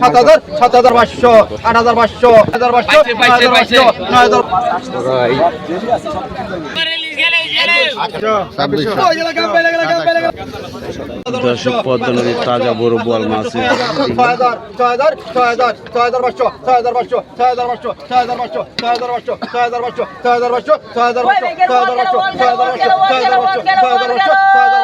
সাত হাজার সাত হাজার পাঁচশো আট হাজার পাঁচশো হাজার পাঁচশো হাজার পাঁচশো নয় হাজার দর্শক পদ্মা নদীর তাজা বড় বোয়াল মাছ ছয় হাজার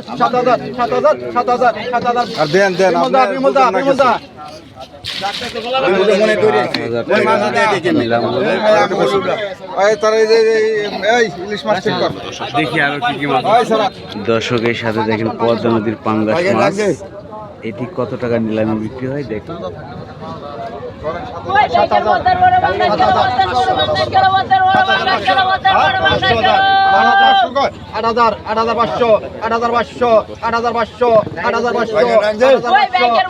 আর দেন দেন দর্শকের সাথে দেখেন পদ্মা নদীর পাঙ্গা এটি কত টাকা নিলামে বিক্রি হয় দেখুন সাত হাজার আট হাজার আট হাজার পাঁচশো আট হাজার পাঁচশো আট হাজার পাঁচশো আট হাজার পাঁচশো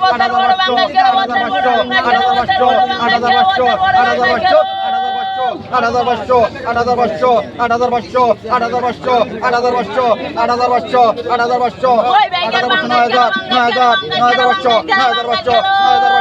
আট হাজার পাঁচশো আট হাজার পাঁচশো আট হাজার পাঁচশো আট হাজার পাঁচশো আট হাজার পাঁচশো আট হাজার পাঁচশো আট হাজার পাঁচশো আট হাজার পাঁচশো আট হাজার পাঁচশো আট হাজার পাঁচশো আট হাজার পাঁচশো আট হাজার পাঁচশো আট হাজার পাঁচশো নয় হাজার নয় হাজার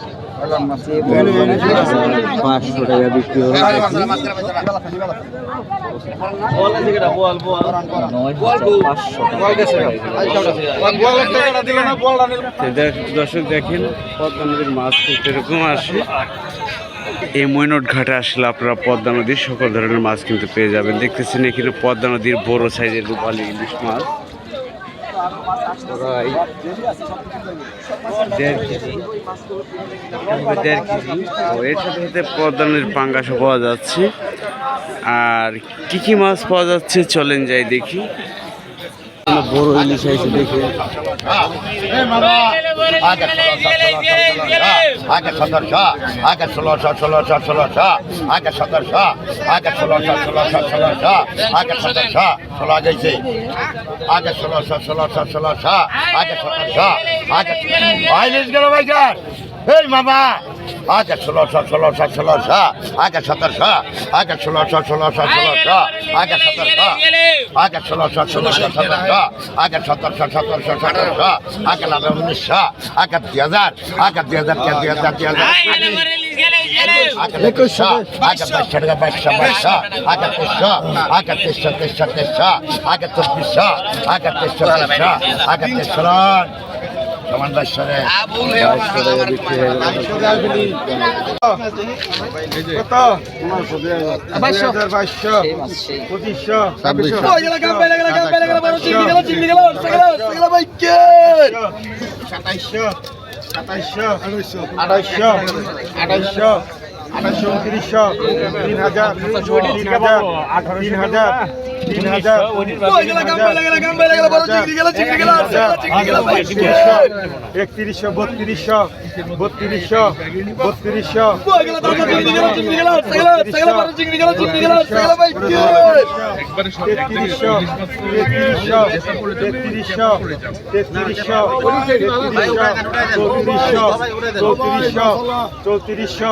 পাঁচশো টাকা বিক্রি দর্শক দেখেন, পদ্মা নদীর মাছ এরকম আসে। এই মৈনট ঘাটে আসলে আপনারা পদ্মা নদীর সকল ধরনের মাছ কিন্তু পেয়ে যাবেন। দেখতেছেন এখানে পদ্মা নদীর বড় সাইজের রূপালী ইলিশ মাছ। প্রায় দেড় কেজি। দেড় কেজি। তো এর সাথে সাথে পদ্মা পাঙ্গাসও পাওয়া যাচ্ছে। আর কি কি মাছ পাওয়া যাচ্ছে চলেন যাই দেখি। বড় ইলিশ আছে দেখে আগে সতেরোশো আগে ষোলোশো ষোলোশো ষোলোশো আগে সতেরোশো আগে ষোলোশো ষোলোশো ষোলোশো আগে সতেরোশো ষোলো গেছে আগে ষোলোশো ষোলোশো ষোলোশো আগে সতেরোশো আগে বাইলিশ গেল ভাইজান এই মামা আগে ষোলোশো ষোলোশো ষোলোশো আগে সতেরোশো আগে ষোলোশো ষোলোশো ষোলোশো আগে সতেরোশো আগে ষোলোশো ষোলোশো সতেরোশো আগে সতেরোশো সতেরোশো সতেরোশো আগে লাভে উনিশশো আগে দুই হাজার আগে দুই হাজার দুই হাজার দুই হাজার আগে একুশশো আগে বাইশশো টাকা বাইশশো বাইশশো আগে তেইশশো আগে তেইশশো তেইশশো তেইশশো আগে চব্বিশশো আগে তেইশশো তেইশশো আগে তেইশশো সাতাইশো সাতাইশো আঠাইশো আঠাইশো আঠাইশো উনত্রিশশো। তিন হাজার। তিন হাজার। তিন হাজার। একত্রিশশো বত্রিশশো বত্রিশশো বত্রিশশো তেত্রিশশো তেত্রিশশো তেত্রিশশো তেত্রিশশো চৌত্রিশশো চৌত্রিশশো চৌত্রিশশো